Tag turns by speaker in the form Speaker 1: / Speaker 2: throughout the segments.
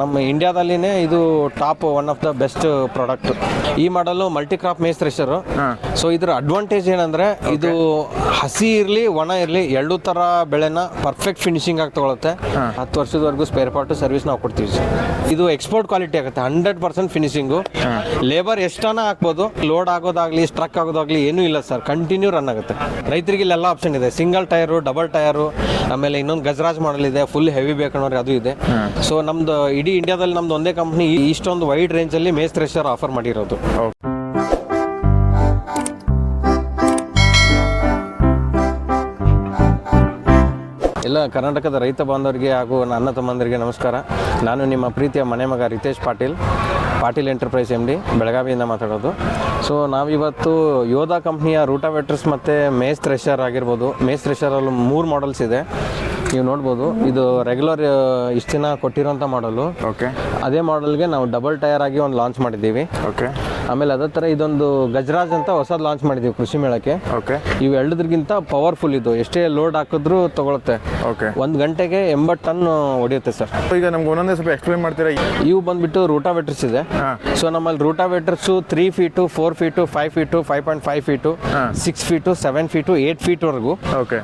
Speaker 1: ನಮ್ಮ ಇಂಡಿಯಾದಲ್ಲಿನೇ ಇದು top one of the best product. ಈ ಮಾಡಲು multi crop maize thresher so ಇದ್ರ ಅಡ್ವಾಂಟೇಜ್ ಏನಂದ್ರೆ ಇದು ಹಸಿ ಇರಲಿ ಒಣ ಇರಲಿ ಎರಡೂ ತರ ಬೆಳೆನ ಪರ್ಫೆಕ್ಟ್ ಫಿನಿಶಿಂಗ್ ಆಗಿ ತಗೊಳುತ್ತೆ. ಹತ್ತು ವರ್ಷದವರೆಗೂ ಸ್ಪೇರ್ ಪಾರ್ಟ್ ಸರ್ವಿಸ್ ನಾವು ಕೊಡ್ತೀವಿ ಇದು ಎಕ್ಸ್ಪೋರ್ಟ್ ಕ್ವಾಲಿಟಿ ಆಗುತ್ತೆ ಹಂಡ್ರೆಡ್ ಪರ್ಸೆಂಟ್ ಫಿನಿಶಿಂಗು ಲೇಬರ್ ಎಷ್ಟಾನ ಹಾಕ್ಬೋದು ಲೋಡ್ ಆಗೋದಾಗ್ಲಿ ಸ್ಟ್ರಕ್ ಆಗೋದಾಗ್ಲಿ ಏನೂ ಇಲ್ಲ ಸರ್ ಕಂಟಿನ್ಯೂ ರನ್ ಆಗುತ್ತೆ. ರೈತರಿಗೆ ಇಲ್ಲೆಲ್ಲ ಆಪ್ಷನ್ ಇದೆ ಸಿಂಗಲ್ ಟೈರ್ ಡಬಲ್ ಟೈರು ಆಮೇಲೆ ಇನ್ನೊಂದು ಗಜರಾಜ್ ಮಾಡಲ್ ಇದೆ ಫುಲ್ ಹೆವಿ ಬೇಕನ್ನೋರಿಗೆ ಅದು ಇದೆ. ಸೊ ನಮ್ದು ಇಡೀ ಇಂಡಿಯಾದಲ್ಲಿ ನಮ್ದು ಒಂದೇ ಕಂಪ್ನಿ ಇಷ್ಟೊಂದು ವೈಡ್ ರೇಂಜಲ್ಲಿ ಮೇಸ್ ಥ್ರೆಷರ್ ಆಫರ್ ಮಾಡಿರೋದು. ಎಲ್ಲ ಕರ್ನಾಟಕದ ರೈತ ಬಾಂಧವರಿಗೆ ಹಾಗೂ ನನ್ನ ತಮ್ಮಂದರಿಗೆ ನಮಸ್ಕಾರ. ನಾನು ನಿಮ್ಮ ಪ್ರೀತಿಯ ಮನೆ ಮಗ Ritesh Patil Patil enterprise M D ಬೆಳಗಾವಿಯಿಂದ ಮಾತಾಡೋದು. ಸೊ ನಾವಿವತ್ತು ಯೋಧಾ ಕಂಪ್ನಿಯ ರೂಟಾವೆಟ್ರಸ್ ಮತ್ತು ಮೇಸ್ ಥ್ರೆಷರ್ ಆಗಿರ್ಬೋದು. ಮೇಸ್ ಥ್ರೆಷರಲ್ಲಿ ಮೂರು ಮಾಡಲ್ಸ್ ಇದೆ. ನೀವು ನೋಡ್ಬೋದು ಇದು ರೆಗ್ಯುಲರ್ ಇಷ್ಟು ದಿನ ಕೊಟ್ಟಿರೋಂಥ ಮಾಡಲು
Speaker 2: ಓಕೆ
Speaker 1: ಅದೇ ಮಾಡಲ್ಗೆ ನಾವು ಡಬಲ್ ಟೈರ್ ಆಗಿ ಒಂದು ಲಾಂಚ್ ಮಾಡಿದ್ದೀವಿ.
Speaker 2: ಓಕೆ
Speaker 1: ಆಮೇಲೆ ಅದೇ ಥರ ಇದೊಂದು ಗಜರಾಜ್ ಅಂತ ಹೊಸದು ಲಾಂಚ್ ಮಾಡಿದ್ದೀವಿ ಕೃಷಿ ಮೇಳಕ್ಕೆ.
Speaker 2: ಓಕೆ
Speaker 1: ಇವೆರಡದ್ರಿಗಿಂತ ಪವರ್ಫುಲ್ ಇದು. ಎಷ್ಟೇ ಲೋಡ್ ಹಾಕಿದ್ರೂ ತಗೊಳುತ್ತೆ.
Speaker 2: ಓಕೆ
Speaker 1: ಒಂದು ಗಂಟೆಗೆ ಎಂಬತ್ತು ಟನ್ ಹೊಡೆಯುತ್ತೆ ಸರ್
Speaker 2: ಈಗ ನಮ್ಗೆ ಒಂದೊಂದೇ ಸ್ವಲ್ಪ ಎಕ್ಸ್ಪ್ಲೇನ್ ಮಾಡ್ತೀರಾ?
Speaker 1: ಇವು ಬಂದ್ಬಿಟ್ಟು ರೂಟಾವೆಟರ್ಸ್ ಇದೆ.
Speaker 2: ಹಾಂ.
Speaker 1: ಸೊ ನಮ್ಮಲ್ಲಿ rotavators three feet four feet five feet five point five feet six feet seven feet eight ಫೀಟ್ವರೆಗೂ
Speaker 2: okay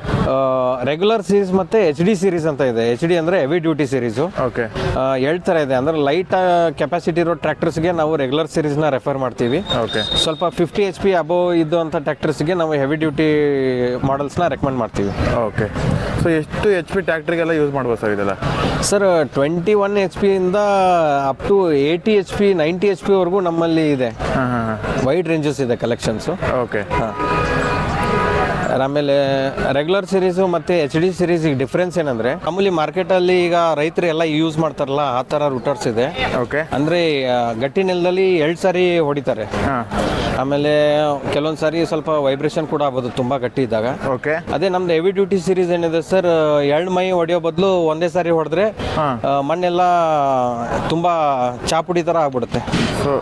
Speaker 1: regular series ಮತ್ತೆ ಎಚ್ ಡಿ ಸೀರೀಸ್ ಅಂತ ಇದೆ. ಎಚ್ ಡಿ ಅಂದರೆ ಹೆವಿ ಡ್ಯೂಟಿ ಸೀರೀಸು
Speaker 2: ಓಕೆ
Speaker 1: ಎರಡು ಥರ ಇದೆ. ಅಂದರೆ ಲೈಟ್ ಕೆಪಾಸಿಟಿ ಇರೋ ಟ್ರ್ಯಾಕ್ಟರ್ಸ್ಗೆ ನಾವು ರೆಗ್ಯುಲರ್ ಸೀರೀಸ್ನ ರೆಫರ್ ಮಾಡ್ತೀವಿ.
Speaker 2: ಓಕೆ
Speaker 1: ಸ್ವಲ್ಪ ಫಿಫ್ಟಿ ಎಚ್ ಪಿ ಅಬೋವ್ ಇದ್ದಂಥ ಟ್ಯಾಕ್ಟರ್ಸ್ಗೆ ನಾವು ಹೆವಿ ಡ್ಯೂಟಿ ಮಾಡಲ್ಸ್ನ ರೆಕಮೆಂಡ್ ಮಾಡ್ತೀವಿ.
Speaker 2: ಓಕೆ ಸೊ ಎಷ್ಟು ಎಚ್ ಪಿ ಟ್ಯಾಕ್ಟ್ರಿಗೆಲ್ಲ ಯೂಸ್ ಮಾಡ್ಬೋದು ಸರ್ ಇದೆಲ್ಲ?
Speaker 1: Sir twenty one H ಪಿಯಿಂದ up to eighty H P ninety H ಪಿವರೆಗೂ ನಮ್ಮಲ್ಲಿ ಇದೆ.
Speaker 2: ಹಾಂ ಹಾಂ ಹಾಂ.
Speaker 1: ವೈಡ್ ರೇಂಜಸ್ ಇದೆ ಕಲೆಕ್ಷನ್ಸು
Speaker 2: ಓಕೆ
Speaker 1: ಆಮೇಲೆ ರೆಗ್ಯುಲರ್ ಸೀರೀಸು ಮತ್ತು ಎಚ್ ಡಿ ಸೀರೀಸಿಗೆ ಡಿಫ್ರೆನ್ಸ್ ಏನಂದರೆ ಮಾಮೂಲಿ ಮಾರ್ಕೆಟಲ್ಲಿ ಈಗ ರೈತರು ಎಲ್ಲ ಯೂಸ್ ಮಾಡ್ತಾರಲ್ಲ ಆ ಥರ ರೂಟರ್ಸ್ ಇದೆ.
Speaker 2: ಓಕೆ
Speaker 1: ಅಂದರೆ ಗಟ್ಟಿ ನೆಲದಲ್ಲಿ ಎರಡು ಸಾರಿ ಹೊಡಿತಾರೆ. ಆಮೇಲೆ ಕೆಲವೊಂದು ಸಾರಿ ಸ್ವಲ್ಪ ವೈಬ್ರೇಷನ್ ಕೂಡ ಆಗ್ಬೋದು ತುಂಬ ಗಟ್ಟಿ ಇದ್ದಾಗ.
Speaker 2: ಓಕೆ
Speaker 1: ಅದೇ ನಮ್ದು ಹೆವಿ ಡ್ಯೂಟಿ ಸೀರೀಸ್ ಏನಿದೆ ಸರ್ ಎರಡು ಮೈ ಹೊಡೆಯೋ ಬದಲು ಒಂದೇ ಸಾರಿ ಹೊಡೆದ್ರೆ ಮಣ್ಣೆಲ್ಲ ತುಂಬ ಚಾಪುಡಿ ಥರ ಆಗ್ಬಿಡುತ್ತೆ.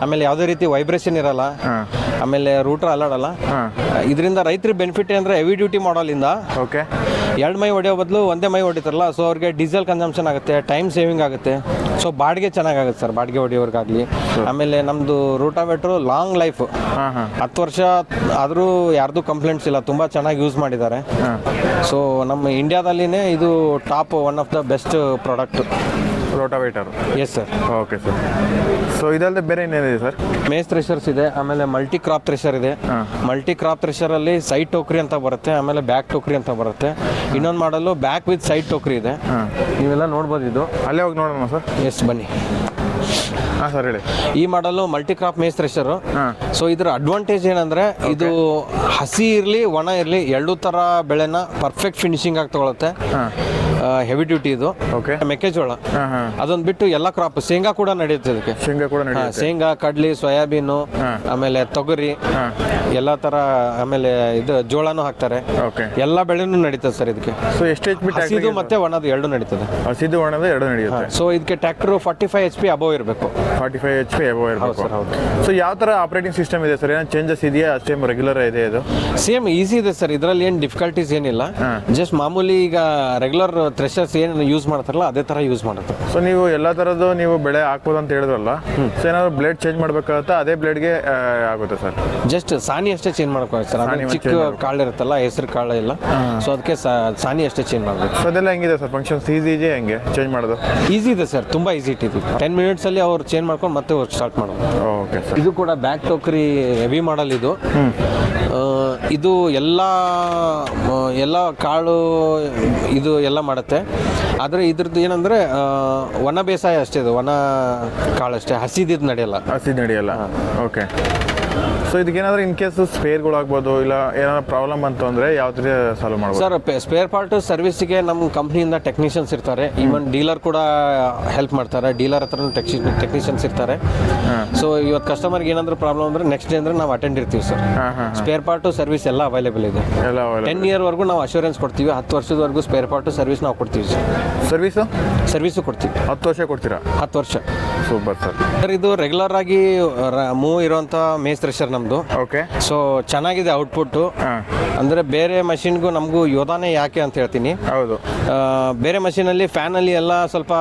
Speaker 1: ಆಮೇಲೆ ಯಾವುದೇ ರೀತಿ ವೈಬ್ರೇಷನ್ ಇರಲ್ಲ. ಆಮೇಲೆ ರೂಟರ್ ಅಲ್ಲಾಡಲ್ಲ? ಇದರಿಂದ ರೈತರಿಗೆ ಬೆನಿಫಿಟ್ ಅಂದ್ರೆ ಹೆವಿ ಡ್ಯೂಟಿ ಮಾಡೋಲಿಂದ
Speaker 2: ಓಕೆ
Speaker 1: ಎರಡು ಮೈ ಹೊಡೆಯೋ ಬದಲು ಒಂದೇ ಮೈ ಹೊಡಿತಾರಲ್ಲ ಸೊ ಅವ್ರಿಗೆ ಡೀಸೆಲ್ ಕನ್ಸಂಪ್ಷನ್ ಆಗುತ್ತೆ ಟೈಮ್ ಸೇವಿಂಗ್ ಆಗುತ್ತೆ. ಸೊ ಬಾಡಿಗೆ ಚೆನ್ನಾಗಾಗುತ್ತೆ ಸರ್ ಬಾಡಿಗೆ ಹೊಡೆಯೋರ್ಗಾಗಲಿ. ಆಮೇಲೆ ನಮ್ಮದು ರೂಟಾವೆಟ್ರು ಲಾಂಗ್ ಲೈಫ್ ಹತ್ತು ವರ್ಷ ಆದರೂ ಯಾರ್ದು ಕಂಪ್ಲೇಂಟ್ಸ್ ಇಲ್ಲ ತುಂಬ ಚೆನ್ನಾಗಿ ಯೂಸ್ ಮಾಡಿದ್ದಾರೆ. ಸೊ ನಮ್ಮ ಇಂಡಿಯಾದಲ್ಲಿನೇ ಇದು top one of the best product
Speaker 2: rotavator?
Speaker 1: Yes sir
Speaker 2: okay sir so ಇದಲ್ಲದೆ ಬೇರೆ ಏನೇನಿದೆ ಸರ್
Speaker 1: ಮೇಸ್ ಥ್ರೆಷರ್ಸ್ ಇದೆ ಆಮೇಲೆ ಮಲ್ಟಿ ಕ್ರಾಪ್ ಥ್ರೆಷರ್ ಇದೆ. ಮಲ್ಟಿ ಕ್ರಾಪ್ ಥ್ರೆಷರಲ್ಲಿ ಸೈಡ್ ಟೋಕ್ರಿ ಅಂತ ಬರುತ್ತೆ ಆಮೇಲೆ ಬ್ಯಾಕ್ ಟೋಕ್ರಿ ಅಂತ ಬರುತ್ತೆ. ಇನ್ನೊಂದು ಮಾಡಲು ಬ್ಯಾಕ್ ವಿತ್ ಸೈಡ್ ಟೋಕ್ರಿ ಇದೆ. ನೀವೆಲ್ಲ ನೋಡ್ಬೋದು ಇದು.
Speaker 2: ಅಲ್ಲೇ ಹೋಗಿ ನೋಡೋಣ ಸರ್
Speaker 1: ಎಸ್ ಬನ್ನಿ.
Speaker 2: ಹಾಂ ಸರ್ ಹೇಳಿ.
Speaker 1: ಈ ಮಾಡಲು multi crop maize thresher so ಇದರ ಅಡ್ವಾಂಟೇಜ್ ಏನಂದ್ರೆ ಇದು ಹಸಿ ಇರಲಿ ಒಣ ಇರಲಿ ಎರಡು ಥರ ಬೆಳೆನ ಪರ್ಫೆಕ್ಟ್ ಫಿನಿಶಿಂಗ್ ಆಗಿ ತಗೊಳುತ್ತೆ. ಹೆವಿ ಡ್ಯೂಟಿ ಇದು.
Speaker 2: ಓಕೆ
Speaker 1: ಮೆಕ್ಕೆಜೋಳ. ಅದೊಂದು ಬಿಟ್ಟು ಎಲ್ಲ ಕ್ರಾಪ್ ಶೇಂಗಾ ಕೂಡ ನಡೆಯುತ್ತೆ ಇದಕ್ಕೆ.
Speaker 2: ಶೇಂಗಾ ಕೂಡ ನಡೆಯುತ್ತೆ
Speaker 1: ಶೇಂಗಾ ಕಡ್ಲಿ ಸೋಯಾಬೀನು ಆಮೇಲೆ ತೊಗರಿ. ಎಲ್ಲ ತರ ಆಮೇಲೆ ಇದು ಜೋಳನೂ ಹಾಕ್ತಾರೆ.
Speaker 2: ಓಕೆ
Speaker 1: ಎಲ್ಲ ಬೆಳೆನೂ ನಡೀತದೆ ಸರ್ ಇದಕ್ಕೆ.
Speaker 2: ಸೊ ಎಷ್ಟು ಎಚ್ ಪಿ
Speaker 1: ಹಸಿದು ಮತ್ತೆ ಒಣದು ಎರಡು ನಡೀತದೆ.
Speaker 2: ಹಸಿದು ಒಣದು ಎರಡು ನಡೆಯುತ್ತೆ.
Speaker 1: ಸೊ ಇದಕ್ಕೆ tractor forty five H P above ಇರಬೇಕು.
Speaker 2: Forty five H P above ಇರಬೇಕು.
Speaker 1: ಸರ್, ಹೌದು.
Speaker 2: ಸೊ ಯಾವ ತರ ಆಪರೇಟಿಂಗ್ ಸಿಸ್ಟಮ್ ಇದೆ ಸರ್? ಏನೋ ಚೇಂಜಸ್ ಇದೆಯಾ? ಅಷ್ಟೇ ರೆಗ್ಯುಲರ್ ಇದೆ ಇದು?
Speaker 1: ಸೇಮ್ ಈಸಿ ಇದೆ ಸರ್. ಇದರಲ್ಲಿ ಏನು ಡಿಫಿಕಲ್ಟೀಸ್ ಏನಿಲ್ಲ. ಜಸ್ಟ್ ಮಾಮೂಲಿ ಈಗ ರೆಗ್ಯುಲರ್ ಥ್ರೆಷರ್ಸ್ ಏನು ಯೂಸ್ ಮಾಡ್ತಾರಲ್ಲ ಅದೇ ತರ ಯೂಸ್ ಮಾಡುತ್ತೆ.
Speaker 2: ಸೊ ನೀವು ಎಲ್ಲ ತರದ್ದು ನೀವು ಬೆಳೆ ಹಾಕ್ಬೋದು ಅಂತ ಹೇಳಿದ್ರಲ್ಲ. ಸೊ ಏನಾದ್ರು ಬ್ಲೇಡ್ ಚೇಂಜ್ ಮಾಡ್ಬೇಕಾಗುತ್ತೆ? ಅದೇ ಬ್ಲೇಡ್ಗೆ ಆಗುತ್ತೆ ಸರ್.
Speaker 1: ಜಸ್ಟ್ ಸಾನಿ ಅಷ್ಟೇ ಚೇಂಜ್ ಮಾಡ್ಕೊಳ್ಳಿ ಸರ್ ಅದು ಚಿಕ್ಕ ಕಾಳು ಇರುತ್ತಲ್ಲ ಹೆಸರು ಕಾಳು ಇಲ್ಲ ಸೊ ಅದಕ್ಕೆ ಸಾನಿ ಅಷ್ಟೇ ಚೇಂಜ್ ಮಾಡಬೇಕು.
Speaker 2: ಸೊ ಅದೆಲ್ಲ ಹೆಂಗಿದೆ ಸರ್ ಫಂಕ್ಷನ್ಸ್ ಈಸಿ ಇದೆ ಹೆಂಗೆ? ಚೇಂಜ್ ಮಾಡೋದು?
Speaker 1: ಈಸಿ ಇದೆ ಸರ್ ತುಂಬ ಈಸಿ ಇಟ್ಟಿದ್ವಿ ಟೆನ್ ಮಿನಿಟ್ಸಲ್ಲಿ ಅವ್ರು ಚೇಂಜ್ ಮಾಡ್ಕೊಂಡು ಮತ್ತೆ ಸ್ಟಾರ್ಟ್ ಮಾಡೋದು.
Speaker 2: ಓಕೆ ಸರ್
Speaker 1: ಇದು ಕೂಡ ಬ್ಯಾಕ್ ಟೋಕ್ರಿ ಹೆವಿ ಮಾಡಲ್ ಇದು. ಇದು ಎಲ್ಲ ಎಲ್ಲ ಕಾಳು ಇದು ಎಲ್ಲ ಮಾಡುತ್ತೆ. ಆದರೆ ಇದ್ರದ್ದು ಏನಂದರೆ ಒಣ ಬೇಸಾಯ ಅಷ್ಟೇ ಇದು. ಒಣ ಕಾಳು ಅಷ್ಟೇ. ಹಸಿದಿದ್ದು ನಡೆಯಲ್ಲ.
Speaker 2: ಹಸಿದು ನಡೆಯಲ್ಲ. ಓಕೆ ಸೊ ಇದಕ್ಕೇನಾದ್ರೂ ಇನ್ ಕೇಸ್ ಸ್ಪೇರ್ಗಳಾಗ್ಬೋದು ಇಲ್ಲ ಏನಾದ್ರು ಪ್ರಾಬ್ಲಮ್ ಅಂತಂದ್ರೆ ಯಾವ್ದ್ರ ಯಾವ ಸಾಲ್ವ್ ಮಾಡ್ಬೋದು?
Speaker 1: ಸರ್ ಸ್ಪೇರ್ ಪಾರ್ಟ್ ಸರ್ವಿಸ್ಗೆ ನಮ್ಮ ಕಂಪ್ನಿಯಿಂದ ಟೆಕ್ನಿಷಿಯನ್ಸ್ ಇರ್ತಾರೆ. ಈವನ್ ಡೀಲರ್ ಕೂಡ ಹೆಲ್ಪ್ ಮಾಡ್ತಾರೆ. ಡೀಲರ್ ಹತ್ರ ಟೆಕ್ನಿಷಿಯನ್ಸ್ ಇರ್ತಾರೆ. ಸೊ ಇವತ್ತು ಕಸ್ಟಮರ್ಗೆ ಏನಾದರೂ ಪ್ರಾಬ್ಲಮ್ ಅಂದ್ರೆ ನೆಕ್ಸ್ಟ್ ಡೇ ಅಂದರೆ ನಾವು ಅಟೆಂಡ್ ಇರ್ತೀವಿ ಸರ್ ಸ್ಪೇರ್ ಪಾರ್ಟು ಸರ್ವಿಸ್ ಎಲ್ಲ ಅವೈಲೇಬಲ್ ಇದೆ. ಟೆನ್ ಇಯರ್ವರೆಗೂ ನಾವು ಅಶೂರೆನ್ಸ್ ಕೊಡ್ತೀವಿ. ಹತ್ತು ವರ್ಷದವರೆಗೂ ಸ್ಪೇರ್ ಪಾರ್ಟು ಸರ್ವಿಸ್ ನಾವು ಕೊಡ್ತೀವಿ ಸರ್
Speaker 2: ಸರ್ವಿಸ್
Speaker 1: ಸರ್ವಿಸು ಕೊಡ್ತೀವಿ.
Speaker 2: ಹತ್ತು ವರ್ಷ ಕೊಡ್ತೀರಾ?
Speaker 1: ಹತ್ತು ವರ್ಷ.
Speaker 2: Super sir.
Speaker 1: ಸರ್ ಇದು ರೆಗ್ಯುಲರ್ ಆಗಿ ಮೂವ್ ಇರುವಂತ ಮೇಸ್ ಸರ್ ನಮ್ದು.
Speaker 2: ಓಕೆ
Speaker 1: ಸೊ ಚೆನ್ನಾಗಿದೆ
Speaker 2: ಔಟ್ಪುಟ್
Speaker 1: ಅಂದ್ರೆ ಬೇರೆ ಮಷಿನ್ಗೂ ನಮಗೂ ಯೋಧಾನೇ ಯಾಕೆ ಅಂತ ಹೇಳ್ತೀನಿ.
Speaker 2: ಹೌದು.
Speaker 1: ಬೇರೆ ಮಷೀನಲ್ಲಿ ಫ್ಯಾನಲ್ಲಿ ಎಲ್ಲ ಸ್ವಲ್ಪ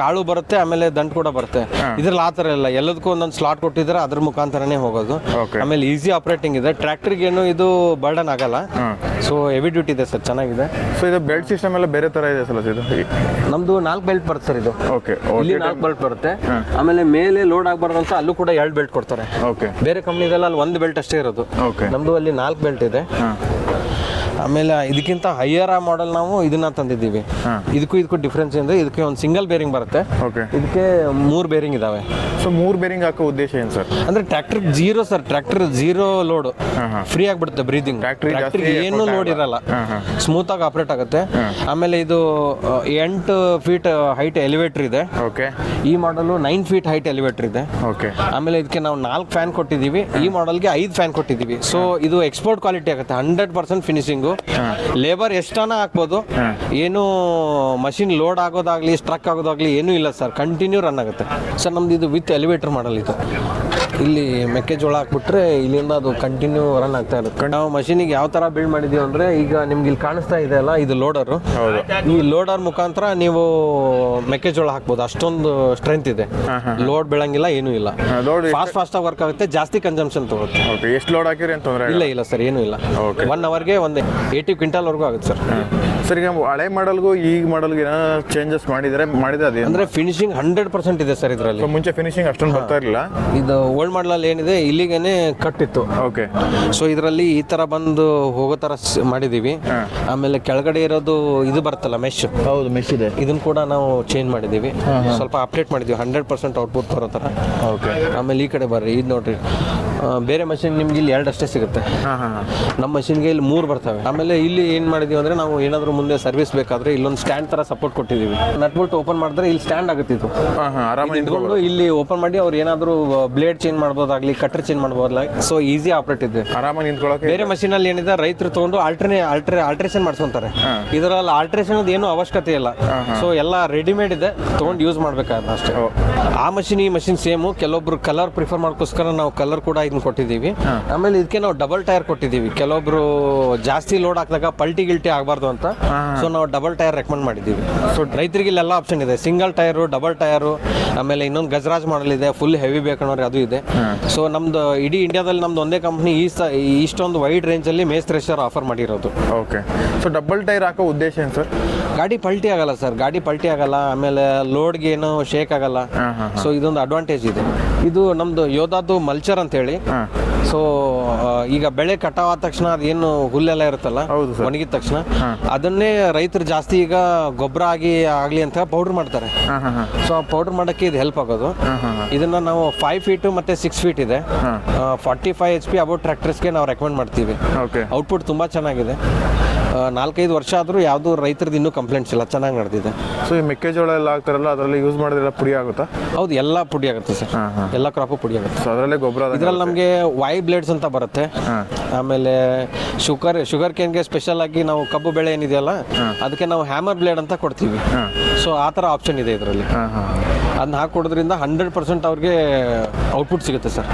Speaker 1: ಕಾಳು ಬರುತ್ತೆ ಆಮೇಲೆ ದಂಟು ಕೂಡ ಬರುತ್ತೆ. ಇದ್ರಲ್ಲಿ ಆ ಥರ ಇಲ್ಲ. ಎಲ್ಲದಕ್ಕೂ ಒಂದೊಂದು ಸ್ಲಾಟ್ ಕೊಟ್ಟಿದ್ರೆ ಅದ್ರ ಮುಖಾಂತರನೇ ಹೋಗೋದು. ಆಮೇಲೆ ಈಸಿ ಆಪರೇಟಿಂಗ್ ಇದೆ. ಟ್ರ್ಯಾಕ್ಟ್ರಿಗೇನು ಇದು ಬರ್ಡನ್ ಆಗಲ್ಲ. ಸೊ ಹೆವಿ ಡ್ಯೂಟಿ ಇದೆ ಸರ್ ಚೆನ್ನಾಗಿದೆ.
Speaker 2: ಸೊ ಇದು ಬೆಲ್ಟ್ ಸಿಸ್ಟಮ್ ಎಲ್ಲ ಬೇರೆ ತರ ಇದೆ ಸಲ ಇದು?
Speaker 1: ನಮ್ದು ನಾಲ್ಕು ಬೆಲ್ಟ್ ಬರುತ್ತೆ ಸರ್ ಇದು.
Speaker 2: ಓಕೆ
Speaker 1: ಇಲ್ಲಿ ನಾಲ್ಕು ಬೆಲ್ಟ್ ಬರುತ್ತೆ. ಆಮೇಲೆ ಮೇಲೆ ಲೋಡ್ ಆಗಬಾರ್ದು ಅಂತ ಅಲ್ಲೂ ಕೂಡ ಎರಡು ಬೆಲ್ಟ್ ಕೊಡ್ತಾರೆ.
Speaker 2: ಓಕೆ
Speaker 1: ಬೇರೆ ಕಂಪ್ನಿದೆಲ್ಲ ಅಲ್ಲಿ ಒಂದು ಬೆಲ್ಟ್ ಅಷ್ಟೇ ಇರೋದು.
Speaker 2: ಓಕೆ
Speaker 1: ನಮ್ದು ಅಲ್ಲಿ ನಾಲ್ಕು ಬೆಲ್ಟ್ ಇದೆ. ಆಮೇಲೆ ಇದಕ್ಕಿಂತ ಹೈಯರ್ ಆ ಮಾಡೆಲ್ ನಾವು ಇದನ್ನ ತಂದಿದ್ದೀವಿ. ಇದಕ್ಕೂ ಇದಕ್ಕೂ ಡಿಫ್ರೆನ್ಸ್ ಅಂದರೆ ಇದಕ್ಕೆ ಒಂದು ಸಿಂಗಲ್ ಬೇರಿಂಗ್ ಬರುತ್ತೆ.
Speaker 2: ಓಕೆ.
Speaker 1: ಇದಕ್ಕೆ ಮೂರು ಬೇರಿಂಗ್ ಇದಾವೆ.
Speaker 2: ಸೊ ಮೂರು ಬೇರಿಂಗ್ ಹಾಕೋ ಉದ್ದೇಶ ಏನು ಸರ್?
Speaker 1: ಅಂದ್ರೆ tractor zero sir tractor zero load free ಆಗ್ಬಿಡುತ್ತೆ ಬ್ರೀದಿಂಗ್ ಟ್ರ್ಯಾಕ್ಟರ್ ಏನು ಲೋಡ್ ಇರಲ್ಲ. ಸ್ಮೂತ್ ಆಗಿ ಆಪರೇಟ್ ಆಗುತ್ತೆ. ಆಮೇಲೆ ಇದು ಎಂಟು ಫೀಟ್ ಹೈಟ್ ಎಲಿವೇಟರ್ ಇದೆ.
Speaker 2: ಓಕೆ.
Speaker 1: ಈ ಮಾಡಲು ನೈನ್ ಫೀಟ್ ಹೈಟ್ ಎಲಿವೇಟರ್ ಇದೆ.
Speaker 2: ಓಕೆ.
Speaker 1: ಆಮೇಲೆ ಇದಕ್ಕೆ ನಾವು ನಾಲ್ಕು ಫ್ಯಾನ್ ಕೊಟ್ಟಿದ್ದೀವಿ. ಈ ಮಾಡೆಲ್ಗೆ ಐದು ಫ್ಯಾನ್ ಕೊಟ್ಟಿದ್ದೀವಿ. ಸೊ ಇದು ಎಕ್ಸ್ಪೋರ್ಟ್ ಕ್ವಾಲಿಟಿ ಆಗುತ್ತೆ. ಹಂಡ್ರೆಡ್ ಪರ್ಸೆಂಟ್ ಫಿನಿಶಿಂಗು ಲೇಬರ್ ಎಷ್ಟನ ಹಾಕ್ಬೋದು ಏನು ಮಷಿನ್ ಲೋಡ್ ಆಗೋದಾಗ್ಲಿ ಸ್ಟ್ರಕ್ ಆಗೋದಾಗ್ಲಿ ಏನೂ ಇಲ್ಲ ಸರ್ ಕಂಟಿನ್ಯೂ ರನ್ ಆಗುತ್ತೆ. ಸರ್ ನಮ್ದು ಇದು ವಿತ್ ಎಲಿವೇಟರ್ ಮಾಡಲ್ ಇದು. ಇಲ್ಲಿ ಮೆಕ್ಕೆಜೋಳ ಹಾಕ್ಬಿಟ್ರೆ ಇಲ್ಲಿಂದ ಅದು ಕಂಟಿನ್ಯೂ ರನ್ ಆಗ್ತಾ ಇರುತ್ತೆ. ನಾವು ಮಷೀನಿಗೆ ಯಾವ ತರ ಬಿಲ್ಡ್ ಮಾಡಿದೀವಿ ಅಂದ್ರೆ ಈಗ ನಿಮ್ಗೆ ಇಲ್ಲಿ ಕಾಣಿಸ್ತಾ ಇದೆ ಅಲ್ಲ ಇದು ಲೋಡರು ಈ ಲೋಡರ್ ಮುಖಾಂತರ ನೀವು ಮೆಕ್ಕೆಜೋಳ ಹಾಕ್ಬೋದು. ಅಷ್ಟೊಂದು ಸ್ಟ್ರೆಂತ್ ಇದೆ. ಲೋಡ್ ಬೀಳಂಗಿಲ್ಲ ಏನೂ ಇಲ್ಲ. ಫಾಸ್ಟ್ ಫಾಸ್ಟ್ ಆಗಿ ವರ್ಕ್ ಆಗುತ್ತೆ ಜಾಸ್ತಿ ಕನ್ಸಂಪ್ಷನ್ ತಗೋತ
Speaker 2: ಓಕೆ ಎಷ್ಟು ಲೋಡ್ ಹಾಕಿರಿ ಅಂತಂದ್ರೆ
Speaker 1: ಇಲ್ಲ? ಇಲ್ಲ ಸರ್ ಏನು ಇಲ್ಲ. ಒನ್ ಅವರ್ಗೆ ಒಂದು ಏಯ್ಟಿ ಕ್ವಿಂಟಲ್ವರೆಗೂ ಆಗುತ್ತೆ ಸರ್
Speaker 2: ಸರ್ ಈಗ ಹಳೆ ಮಾಡಲ್ಗೂ ಈಗ ಮಾಡಲ್ಗೂ ಏನಾದ್ರು ಚೇಂಜಸ್ ಮಾಡಿದರೆ ಮಾಡಿದ್ರೆ ಅದೇ
Speaker 1: ಅಂದ್ರೆ ಫಿನಿಶಿಂಗ್ ಹಂಡ್ರೆಡ್ ಪರ್ಸೆಂಟ್ ಇದೆ ಸರ್ ಇದರಲ್ಲಿ.
Speaker 2: ಮುಂಚೆ ಫಿನಿಶಿಂಗ್ ಅಷ್ಟೊಂದು ಬರ್ತಾ ಇರಲಿಲ್ಲ.
Speaker 1: ಇದು ಓಲ್ಡ್ ಮಾಡಲಲ್ಲಿ ಏನಿದೆ ಇಲ್ಲಿಗೇನೆ ಕಟ್ಟಿತ್ತು.
Speaker 2: ಓಕೆ
Speaker 1: ಸೊ ಇದರಲ್ಲಿ ಈ ತರ ಬಂದು ಹೋಗೋ ತರ ಮಾಡಿದೀವಿ. ಆಮೇಲೆ ಕೆಳಗಡೆ ಇರೋದು ಇದು ಬರುತ್ತಲ್ಲ ಮೆಶ್
Speaker 2: ಹೌದು ಮೆಶ್ ಇದೆ.
Speaker 1: ಇದನ್ನ ಕೂಡ ನಾವು ಚೇಂಜ್ ಮಾಡಿದೀವಿ. ಸ್ವಲ್ಪ ಅಪ್ಡೇಟ್ ಮಾಡಿದೀವಿ ಹಂಡ್ರೆಡ್ ಪರ್ಸೆಂಟ್ ಔಟ್ಪುಟ್ ಬರೋ ತರ.
Speaker 2: ಓಕೆ
Speaker 1: ಆಮೇಲೆ ಈ ಕಡೆ ಬರ್ರಿ ಇದು ನೋಡ್ರಿ. ಬೇರೆ ಮಷಿನ್ ನಿಮ್ಗೆ ಇಲ್ಲಿ ಎರಡು ಅಷ್ಟೇ ಸಿಗುತ್ತೆ. ನಮ್ಮ ಮಷಿನ್ಗೆ ಇಲ್ಲಿ ಮೂರು ಬರ್ತವೆ. ಆಮೇಲೆ ಇಲ್ಲಿ ಏನು ಮಾಡಿದೀವಿ ಅಂದರೆ ನಾವು ಏನಾದರೂ ಮುಂದೆ ಸರ್ವಿಸ್ ಬೇಕಾದರೆ ಇಲ್ಲೊಂದು ಸ್ಟ್ಯಾಂಡ್ ಥರ ಸಪೋರ್ಟ್ ಕೊಟ್ಟಿದ್ದೀವಿ ನಟ್ಬೋಲ್ಟ್ ಓಪನ್ ಮಾಡಿದ್ರೆ ಇಲ್ಲಿ ಸ್ಟ್ಯಾಂಡ್ ಆಗುತ್ತೆ ಇದು. ಇಟ್ಕೊಂಡು ಇಲ್ಲಿ ಓಪನ್ ಮಾಡಿ ಅವ್ರು ಏನಾದರೂ ಬ್ಲೇಡ್ ಚೇಂಜ್ ಮಾಡ್ಬೋದಾಗ್ಲಿ ಕಟ್ರ್ ಚೇಂಜ್ ಮಾಡ್ಬೋದಲ್ಲ ಸೊ ಈಸಿ ಆಪರೇಟ್ ಇದೆ.
Speaker 2: ಆರಾಮಾಗಿ ನಿಂತ್ಕೊಳ್ಳೋಕೆ
Speaker 1: ಬೇರೆ ಮಷೀನಲ್ಲಿ ಏನಿದೆ ರೈತರು ತೊಗೊಂಡು ಆಲ್ಟ್ರೇ ಆಲ್ಟ್ರೇ ಆಲ್ಟ್ರೇಷನ್ ಮಾಡ್ಸ್ಕೊಂತಾರೆ. ಇದರಲ್ಲಿ ಆಲ್ಟ್ರೇಷನ್ ಏನು ಅವಶ್ಯಕತೆ ಇಲ್ಲ. ಸೊ ಎಲ್ಲ ರೆಡಿಮೇಡ್ ಇದೆ ತೊಗೊಂಡು ಯೂಸ್ ಮಾಡ್ಬೇಕಾದ್ರೆ ಅಷ್ಟೇ. ಆ ಮಷಿನ್ ಈ ಮಷಿನ್ ಸೇಮು ಕೆಲವೊಬ್ರು ಕಲರ್ ಪ್ರಿಫರ್ ಮಾಡ್ಕೋಸ್ಕರ ನಾವು ಕಲರ್ ಕೂಡ ಇದನ್ನ ಕೊಟ್ಟಿದ್ದೀವಿ. ಆಮೇಲೆ ಇದಕ್ಕೆ ನಾವು ಡಬಲ್ ಟೈರ್ ಕೊಟ್ಟಿದ್ದೀವಿ. ಕೆಲವೊಬ್ರು ಜಾಸ್ತಿ ಲೋಡ್ ಹಾಕಿದಾಗ ಪಲ್ಟಿ ಗಿಲ್ಟಿ ಆಗಬಾರ್ದು ಅಂತ. ಸೊ ನಾವು ಡಬಲ್ ಟೈರ್ ರೆಕಮೆಂಡ್ ಮಾಡಿದ್ದೀವಿ. ಸೊ ರೈತರಿಗೆ ಇಲ್ಲೆಲ್ಲ ಆಪ್ಷನ್ ಇದೆ. ಸಿಂಗಲ್ ಟೈರು ಡಬಲ್ ಟೈರು ಆಮೇಲೆ ಇನ್ನೊಂದು ಗಜರಾಜ್ ಮಾಡಲ್ ಇದೆ. ಫುಲ್ ಹೆವಿ ಬೇಕನ್ನೋರು ಅದು ಇದೆ. ಸೊ ನಮ್ದು ಇಡೀ ಇಂಡಿಯಾದಲ್ಲಿ ನಮ್ದು ಒಂದೇ ಕಂಪ್ನಿ ಈ ಸ ಇಷ್ಟೊಂದು ವೈಡ್ ರೇಂಜಲ್ಲಿ ಮೇಸ್ ಥ್ರೆಷರ್ ಆಫರ್ ಮಾಡಿರೋದು.
Speaker 2: ಓಕೆ ಸೊ ಡಬಲ್ ಟೈರ್ ಹಾಕೋ ಉದ್ದೇಶ ಏನು ಸರ್?
Speaker 1: ಗಾಡಿ ಪಲ್ಟಿ ಆಗಲ್ಲ ಸರ್. ಗಾಡಿ ಪಲ್ಟಿ ಆಗಲ್ಲ. ಆಮೇಲೆ ಲೋಡ್ಗೆ ಏನು ಶೇಕ್ ಆಗಲ್ಲ. ಸೊ ಇದೊಂದು ಅಡ್ವಾಂಟೇಜ್ ಇದೆ. ಇದು ನಮ್ದು ಯೋಧಾದು ಮಲ್ಚರ್ ಅಂತ ಹೇಳಿ.
Speaker 2: ಹಾಂ.
Speaker 1: ಸೊ ಈಗ ಬೆಳೆ ಕಟಾವ್ ಆದ ತಕ್ಷಣ ಅದೇನು ಹುಲ್ಲೆಲ್ಲ ಇರುತ್ತಲ್ಲ. ಒಣಗಿದ ತಕ್ಷಣ ಅದನ್ನೇ ರೈತರು ಜಾಸ್ತಿ ಈಗ ಗೊಬ್ಬರ ಆಗಿ ಆಗಲಿ ಅಂತ ಪೌಡರ್ ಮಾಡ್ತಾರೆ. ಸೊ ಆ ಪೌಡರ್ ಮಾಡಕ್ಕೆ ಇದು ಹೆಲ್ಪ್ ಆಗೋದು. ಇದನ್ನ ನಾವು ಫೈವ್ ಫೀಟ್ ಮತ್ತೆ ಸಿಕ್ಸ್ ಫೀಟ್ ಇದೆ. Forty five H P about ಟ್ರ್ಯಾಕ್ಟರ್ಸ್ಗೆ ನಾವು ರೆಕಮೆಂಡ್ ಮಾಡ್ತೀವಿ. ಔಟ್ಪುಟ್ ತುಂಬಾ ಚೆನ್ನಾಗಿದೆ. ನಾಲ್ಕೈದು ವರ್ಷ ಆದರೂ ಯಾವುದು ರೈತರದ್ದು ಇನ್ನೂ ಕಂಪ್ಲೇಂಟ್ಸ್ ಇಲ್ಲ. ಚೆನ್ನಾಗಿ ನಡೆದಿದೆ.
Speaker 2: ಸೊ ಈ ಮೆಕ್ಕೆಜೋಳ ಎಲ್ಲ ಹಾಕ್ತಾರಲ್ಲ ಅದರಲ್ಲಿ ಯೂಸ್ ಮಾಡಿದ್ರೆ ಪುಡಿ ಆಗುತ್ತಾ?
Speaker 1: ಹೌದು ಎಲ್ಲ ಪುಡಿ ಆಗುತ್ತೆ ಸರ್. ಎಲ್ಲ ಕ್ರಾಪು ಪುಡಿ ಆಗುತ್ತೆ.
Speaker 2: ಸೊ ಅದರಲ್ಲೇ ಗೊಬ್ಬರ
Speaker 1: ಇದರಲ್ಲಿ ನಮಗೆ ವೈ ಬ್ಲೇಡ್ಸ್ ಅಂತ ಬರುತ್ತೆ. ಆಮೇಲೆ ಶುಗರ್ ಶುಗರ್ ಕೇನ್ಗೆ ಸ್ಪೆಷಲ್ ಆಗಿ ನಾವು ಕಬ್ಬು ಬೆಳೆ ಏನಿದೆಯಲ್ಲ ಅದಕ್ಕೆ ನಾವು ಹ್ಯಾಮರ್ ಬ್ಲೇಡ್ ಅಂತ ಕೊಡ್ತೀವಿ. ಸೊ ಆ ಥರ ಆಪ್ಷನ್ ಇದೆ ಇದರಲ್ಲಿ.
Speaker 2: ಅದನ್ನ ಹಾಕಿ
Speaker 1: ಅದನ್ನ ಹಾಕೊಡೋದ್ರಿಂದ ಹಂಡ್ರೆಡ್ ಪರ್ಸೆಂಟ್ ಅವ್ರಿಗೆ ಔಟ್ಪುಟ್ ಸಿಗುತ್ತೆ ಸರ್.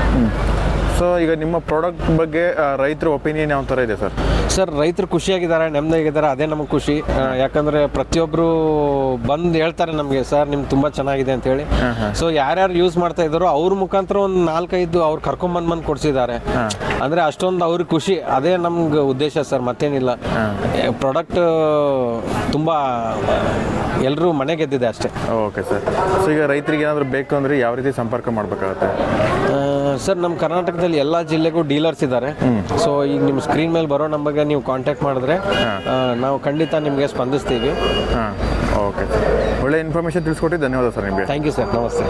Speaker 2: ಸೊ ಈಗ ನಿಮ್ಮ ಪ್ರಾಡಕ್ಟ್ ಬಗ್ಗೆ ರೈತರ ಒಪಿನಿಯನ್ ಯಾವ ಥರ ಇದೆ ಸರ್?
Speaker 1: ಸರ್ ರೈತರು ಖುಷಿಯಾಗಿದ್ದಾರೆ ನೆಮ್ಮದಿಯಾಗಿದ್ದಾರೆ ಅದೇ ನಮಗೆ ಖುಷಿ. ಯಾಕಂದ್ರೆ ಪ್ರತಿಯೊಬ್ಬರು ಬಂದು ಹೇಳ್ತಾರೆ ನಮಗೆ ಸರ್ ನಿಮ್ಗೆ ತುಂಬ ಚೆನ್ನಾಗಿದೆ ಅಂತ ಹೇಳಿ. ಸೊ ಯಾರ್ಯಾರು ಯೂಸ್ ಮಾಡ್ತಾ ಇದ್ದಾರೋ ಅವ್ರ ಮುಖಾಂತರ ಒಂದು ನಾಲ್ಕೈದು ಅವ್ರು ಕರ್ಕೊಂಬಂದು ಬಂದು ಕೊಡ್ಸಿದ್ದಾರೆ. ಅಂದ್ರೆ ಅಷ್ಟೊಂದು ಅವ್ರಿಗೆ ಖುಷಿ. ಅದೇ ನಮ್ಗೆ ಉದ್ದೇಶ ಸರ್ ಮತ್ತೇನಿಲ್ಲ. ಪ್ರಾಡಕ್ಟ್ ತುಂಬ ಎಲ್ಲರೂ ಮನೆಗೆದ್ದಿದೆ ಅಷ್ಟೇ.
Speaker 2: Okay sir. ಸೊ ಈಗ ರೈತರಿಗೆ ಏನಾದರೂ ಬೇಕು ಅಂದರೆ ಯಾವ ರೀತಿ ಸಂಪರ್ಕ ಮಾಡಬೇಕಾಗತ್ತೆ?
Speaker 1: ಸರ್ ನಮ್ಮ ಕರ್ನಾಟಕದಲ್ಲಿ ಎಲ್ಲ ಜಿಲ್ಲೆಗೂ ಡೀಲರ್ಸ್ ಇದ್ದಾರೆ ಸೊ ಈಗ ನಿಮ್ಮ ಸ್ಕ್ರೀನ್ ಮೇಲೆ ಬರೋ ನಂಬರ್ಗೆ ನೀವು ಕಾಂಟ್ಯಾಕ್ಟ್ ಮಾಡಿದ್ರೆ ನಾವು ಖಂಡಿತ ನಿಮಗೆ ಸ್ಪಂದಿಸ್ತೀವಿ.
Speaker 2: ಹಾಂ ಓಕೆ. ಒಳ್ಳೆ ಇನ್ಫಾರ್ಮೇಷನ್ ತಿಳಿಸ್ಕೊಟ್ಟು ಧನ್ಯವಾದ ಸರ್ ನಿಮಗೆ.
Speaker 1: ಥ್ಯಾಂಕ್ ಯು ಸರ್ ನಮಸ್ತೆ.